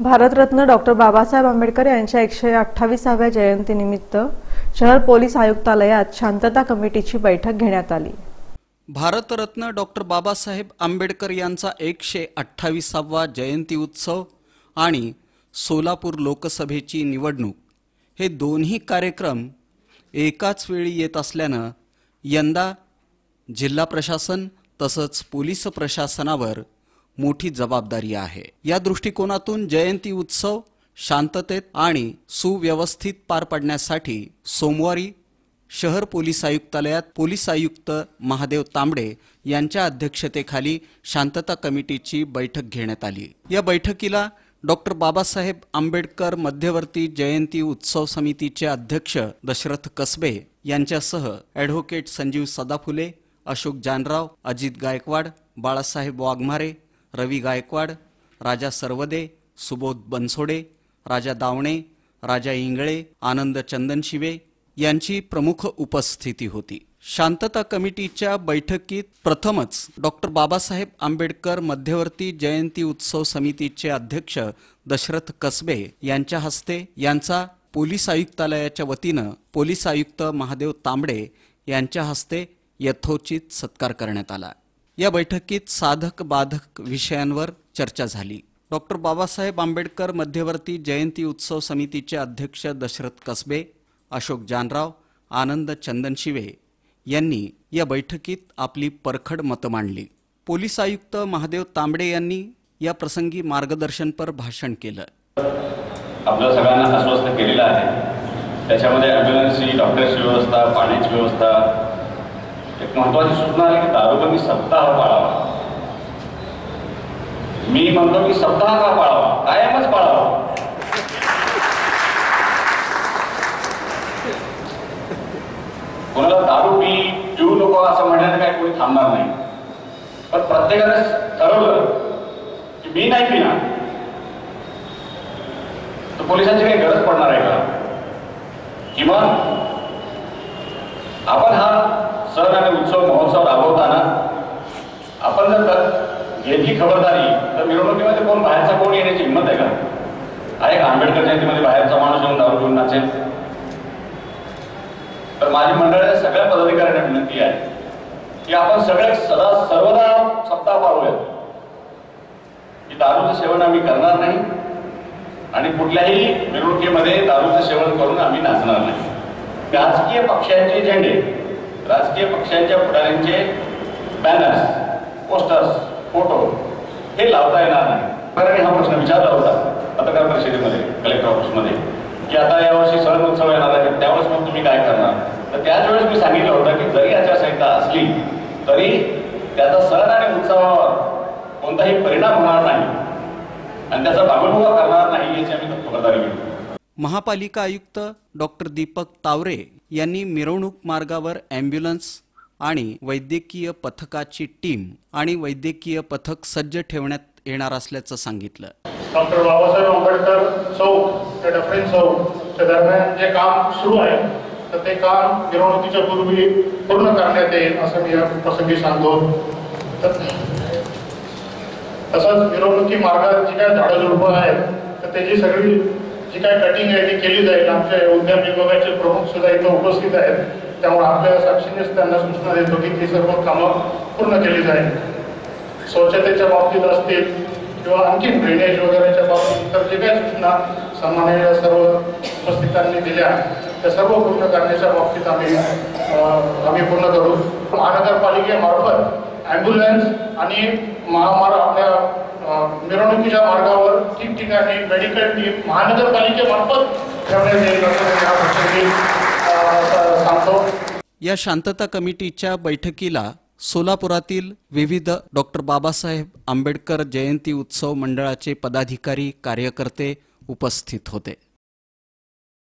Bharat Ratna doctor Babasaheb Ambedkar यांच्या एकशे अठ्ठावीसाव्या जयंतीनिमित्त शहर पोलीस आयुक्तालयात शांतता कमिटीची बैठक घेण्यात आली. भारतरत्न डॉक्टर बाबासाहेब आंबेडकर यांचा एकशे अठ्ठावीसावा जयंती उत्सव आणि सोलापूर लोकसभेची निवडणूक हे दोन्ही कार्यक्रम एकाच वेळी येत असल्यानं यंदा जिल्हा प्रशासन तसंच पोलीस प्रशासनावर मोठी जबाबदारी आहे. या दृष्टिकोनातून जयंती उत्सव शांततेत आणि सुव्यवस्थित पार पाडण्यासाठी सोमवारी शहर पोलीस आयुक्तालयात पोलीस आयुक्त महादेव तांबडे यांच्या अध्यक्षतेखाली शांतता कमिटीची बैठक घेण्यात आली. या बैठकीला डॉक्टर बाबासाहेब आंबेडकर मध्यवर्ती जयंती उत्सव समितीचे अध्यक्ष दशरथ कसबे यांच्यासह ॲडव्होकेट संजीव सदाफुले अशोक जानराव अजित गायकवाड बाळासाहेब वाघमारे रवी गायकवाड राजा सर्वदे सुबोध बनसोडे राजा दावणे राजा इंगळे आनंद चंदनशिवे यांची प्रमुख उपस्थिती होती. शांतता कमिटीच्या बैठकीत प्रथमच डॉक्टर बाबासाहेब आंबेडकर मध्यवर्ती जयंती उत्सव समितीचे अध्यक्ष दशरथ कसबे यांच्या हस्ते यांचा पोलीस आयुक्तालयाच्या वतीनं पोलीस आयुक्त महादेव तांबडे यांच्या हस्ते यथोचित सत्कार करण्यात आला. या बैठकीत साधक बाधक विषयांवर चर्चा झाली. डॉक्टर बाबासाहेब आंबेडकर मध्यवर्ती जयंती उत्सव समितीचे अध्यक्ष दशरथ कसबे अशोक जानराव आनंद चंदन शिवे यांनी या बैठकीत आपली परखड मतं मांडली. पोलीस आयुक्त महादेव तांबडे यांनी या प्रसंगी मार्गदर्शनपर भाषण केलं. आपल्या सगळ्यांना अस्वस्थ केलेलं आहे. त्याच्यामध्ये ॲम्ब्युलन्सची डॉक्टरची व्यवस्था पाण्याची व्यवस्था एक महत्वाची सूचना आहे की दारूबंदी सप्ताह पाळावा. मी म्हणतो की सप्ताह का पाळावा. कायमच पाळावा. कोणाला दारू पी पिऊ नको असं म्हणण्यात काय कोणी थांबणार नाही. पण प्रत्येकाने ठरवलं की मी नाही पिणार. तर पोलिसांची काही गरज पडणार आहे का? किमान आपण हा सण आणि उत्सव महोत्सव राबवताना आपण जर म्हणजे याची खबरदारी. तर मिरवणुकीमध्ये कोण बाहेरचा कोण येण्याची हिंमत आहे का? आहे का? आंबेडकर जयंतीमध्ये बाहेरचा माणूस येऊन दारू घेऊन नाचेल? तर माझी मंडळाच्या सगळ्या पदाधिकाऱ्यांना विनंती आहे की आपण सगळे सदा सर्वदा सप्ताह पाळूया की दारूचं सेवन आम्ही करणार नाही आणि कुठल्याही मिरवणुकीमध्ये दारूचं सेवन करून आम्ही नाचणार नाही. राजकीय पक्षांचे झेंडे राजकीय पक्षांच्या पुढाऱ्यांचे बॅनर्स पोस्टर्स फोटो. हे लावता येणार नाही. बऱ्याने हा प्रश्न विचारला होता पत्रकार परिषदेमध्ये कलेक्टर ऑफिसमध्ये की आता यावर्षी सण उत्सव येणार आहे त्यावेळेस मग तुम्ही काय करणार? तर त्याच वेळेस मी सांगितलं होतं की जरी आचारसंहिता असली तरी त्याचा सण आणि उत्सवावर कोणताही परिणाम होणार नाही. आणि त्याचा बागडबुवा करणार नाही याची आम्ही खबरदारी घेऊ. महापालिका आयुक्त डॉक्टर दीपक तावरे यांनी मिरवणूक मार्गावर ॲम्ब्युलन्स आणि वैद्यकीय पथकाची टीम आणि वैद्यकीय पथक सज्ज ठेवण्यात येणार असल्याचं सांगितलं. डॉक्टर बाबासाहेब आंबेडकर चौक ते डफरीन चौकच्या दरम्यान जे काम सुरू आहे तर ते काम मिरवणुकीच्या पूर्वी पूर्ण करण्यात येईल असं मी या प्रसंगी सांगतो. तसंच मिरवणुकी मार्गात जी काय झाडं झुडपं आहेत तर त्याची सगळी जी काय कटिंग आहे ती केली जाईल. आमच्या उद्यान विभागाचे प्रमुख सुद्धा इथं उपस्थित आहेत. त्यामुळे आपल्या साक्षीनेच त्यांना सूचना देतो की ती सर्व कामं पूर्ण केली जाईल. स्वच्छतेच्या बाबतीत असतील किंवा आणखी ड्रेनेज वगैरेच्या बाबतीत तर जे काही सूचना सन्माननीय सर्व उपस्थितांनी दिल्या त्या सर्व पूर्ण करण्याच्या बाबतीत आम्ही आम्ही पूर्ण करू. महानगरपालिकेमार्फत ॲम्ब्युलन्स आणि महामार्ग आपल्या मिरवणुकीच्या मार्गावर ठिकठिकाणी मेडिकल टीम महानगरपालिकेमार्फत ठेवण्यात येईल सांगतो. या शांतता कमिटीच्या बैठकीला सोलापुरातील विविध डॉक्टर बाबासाहेब आंबेडकर जयंती उत्सव मंडळाचे पदाधिकारी कार्यकर्ते उपस्थित होते.